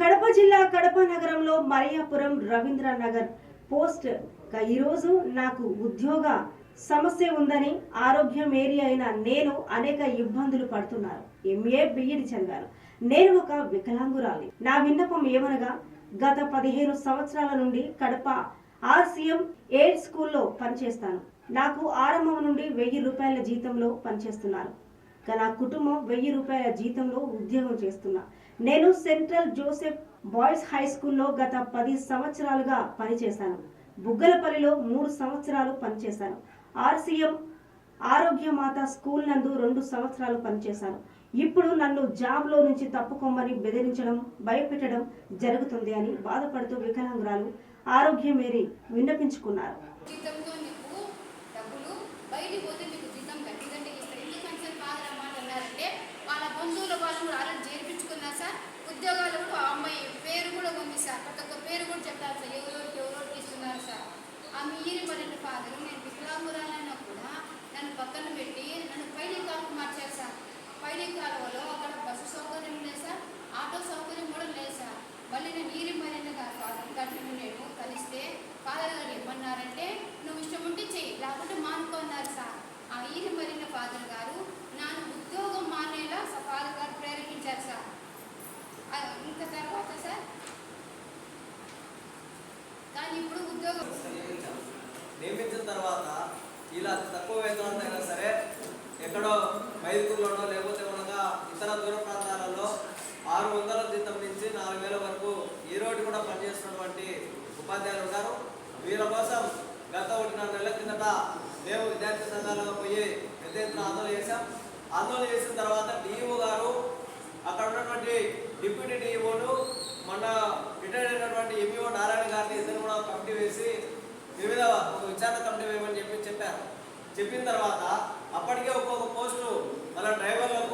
కడప జిల్లా కడప నగరంలో మరియాపురం రవీంద్ర నగర్ పోస్ట్ ఈరోజు నాకు ఉద్యోగ సమస్య ఉందని ఆరోగ్యం ఏరియా అయిన నేను అనేక ఇబ్బందులు పడుతున్నాను ఎంఏ బిఈడి చదివాను. నేను ఒక వికలాంగురాలి నా విన్నపం ఏమనగా గత పదిహేను సంవత్సరాల నుండి కడప ఆర్సీఎం ఎయిడ్ స్కూల్లో పనిచేస్తాను. నాకు ఆరంభం నుండి వెయ్యి రూపాయల జీతంలో పనిచేస్తున్నాను నా కుటుంబం వెయ్యి రూపాయల జీతంలో ఉద్యోగం చేస్తున్నా. నేను సెంట్రల్ జోసెఫ్ బాయ్స్ హై స్కూల్లో గత పది సంవత్సరాలుగా పనిచేశాను. బుగ్గలపల్లిలో మూడు సంవత్సరాలు పనిచేశాను. ఆర్సీఎం ఆరోగ్యమాత స్కూల్ నందు రెండు సంవత్సరాలు పనిచేశాను. ఇప్పుడు నన్ను జాబ్లో నుంచి తప్పుకోమని బెదిరించడం భయపెట్టడం జరుగుతుంది అని బాధపడుతూ వికలాంగురాలు ఆరోగ్యం మేరీ విన్నపించుకున్నారు. ఫాదరు నేను వికలాంగురాలన్నా కూడా నన్ను పక్కన పెట్టి నన్ను పైడి కాలకు మార్చారు సార్. పైడి కాలువలో అక్కడ బస్సు సౌకర్యం లేదు సార్. ఆటో సౌకర్యం కూడా లేదు సార్. మళ్ళీ నేను ఈరి మరిన ఫాదర్ గారిని నేను కలిస్తే ఫాదర్ గారు ఏమన్నారంటే నువ్వు ఇష్టం ఉంటే చెయ్యి లేకుంటే మానుకున్నారు సార్. ఆ ఈరి మరిన ఫాదర్ గారు నన్ను ఉద్యోగం మానేలా ఫాదర్ గారు ప్రేరేపించారు సార్. ఇంకా తర్వాత సార్. కానీ ఇప్పుడు ఉద్యోగం నియమించిన తర్వాత ఇలా తక్కువ వేతనంతైనా సరే ఎక్కడో మైదుకూరులోనో లేకపోతే ఉండగా ఇతర దూర ప్రాంతాలలో ఆరు వందల జీతం నుంచి నాలుగు వేల వరకు ఈ రోజు కూడా పనిచేస్తున్నటువంటి ఉపాధ్యాయులు ఉన్నారు వీళ్ళ కోసం గత ఒకటిన్నర నెలల కిందట మేము విద్యార్థి సంఘాలుగా పోయి పెద్ద ఎత్తున ఆందోళన చేశాం. ఆందోళన చేసిన తర్వాత డిఈఓ గారు చెప్పిన తర్వాత అప్పటికే ఒక్కొక్క పోస్టు వాళ్ళ డ్రైవర్లకు